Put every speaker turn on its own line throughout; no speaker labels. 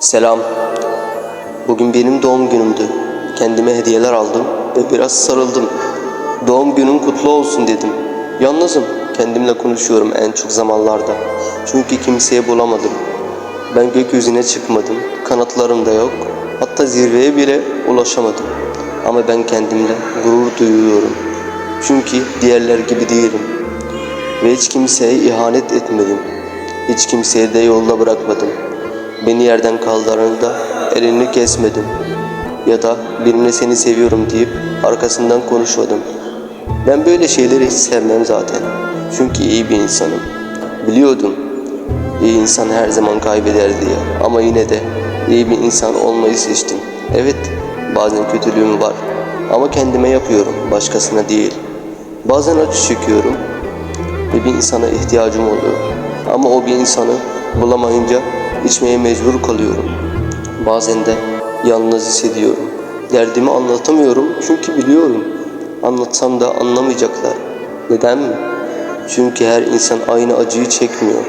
Selam. Bugün benim doğum günümdü. Kendime hediyeler aldım ve biraz sarıldım. Doğum günün kutlu olsun dedim. Yalnızım. Kendimle konuşuyorum en çok zamanlarda. Çünkü kimseye bulamadım. Ben gökyüzüne çıkmadım. Kanatlarım da yok. Hatta zirveye bile ulaşamadım. Ama ben kendimle gurur duyuyorum. Çünkü diğerler gibi değilim. Ve hiç kimseye ihanet etmedim. Hiç kimseye de yolda bırakmadım. Beni yerden kaldırdığında elini kesmedim. Ya da birine seni seviyorum deyip arkasından konuşmadım. Ben böyle şeyleri hiç sevmem zaten. Çünkü iyi bir insanım. Biliyordum. İyi insan her zaman kaybeder diye. Ama yine de iyi bir insan olmayı seçtim. Evet, bazen kötülüğüm var. Ama kendime yapıyorum, başkasına değil. Bazen acı çekiyorum ve bir insana ihtiyacım oluyor. Ama o bir insanı bulamayınca içmeye mecbur kalıyorum. Bazen de yalnız hissediyorum. Derdimi anlatamıyorum çünkü biliyorum. Anlatsam da anlamayacaklar. Neden mi? Çünkü her insan aynı acıyı çekmiyor.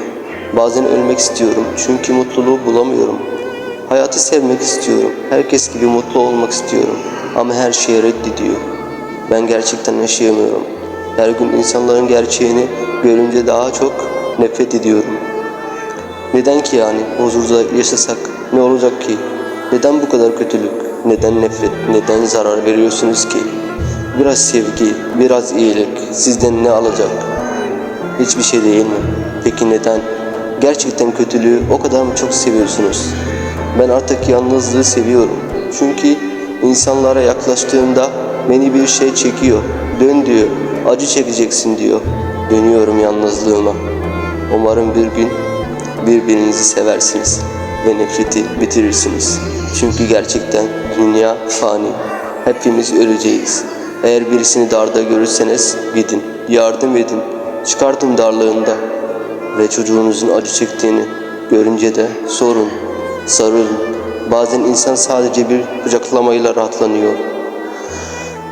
Bazen ölmek istiyorum çünkü mutluluğu bulamıyorum. Hayatı sevmek istiyorum. Herkes gibi mutlu olmak istiyorum. Ama her şeye reddediyor. Ben gerçekten yaşayamıyorum. Her gün insanların gerçeğini görünce daha çok nefret ediyorum. Neden ki yani huzurda yaşasak ne olacak ki? Neden bu kadar kötülük? Neden nefret? Neden zarar veriyorsunuz ki? Biraz sevgi, biraz iyilik sizden ne alacak? Hiçbir şey değil mi? Peki neden? Gerçekten kötülüğü o kadar mı çok seviyorsunuz? Ben artık yalnızlığı seviyorum. Çünkü insanlara yaklaştığımda beni bir şey çekiyor. Dön diyor. Acı çekeceksin diyor. Dönüyorum yalnızlığıma. Umarım bir gün birbirinizi seversiniz ve nefreti bitirirsiniz. Çünkü gerçekten dünya fani. Hepimiz öleceğiz. Eğer birisini darda görürseniz gidin, yardım edin, çıkartın darlığında ve çocuğunuzun acı çektiğini görünce de sorun, sarılın. Bazen insan sadece bir kucaklamayla rahatlanıyor.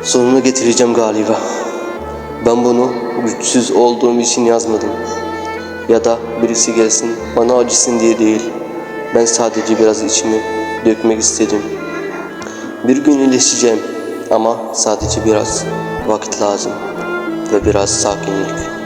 Sonunu getireceğim galiba. Ben bunu güçsüz olduğum için yazmadım. Ya da birisi gelsin bana acısın diye değil. Ben sadece biraz içimi dökmek istedim. Bir gün iyileşeceğim ama sadece biraz vakit lazım ve biraz sakinlik.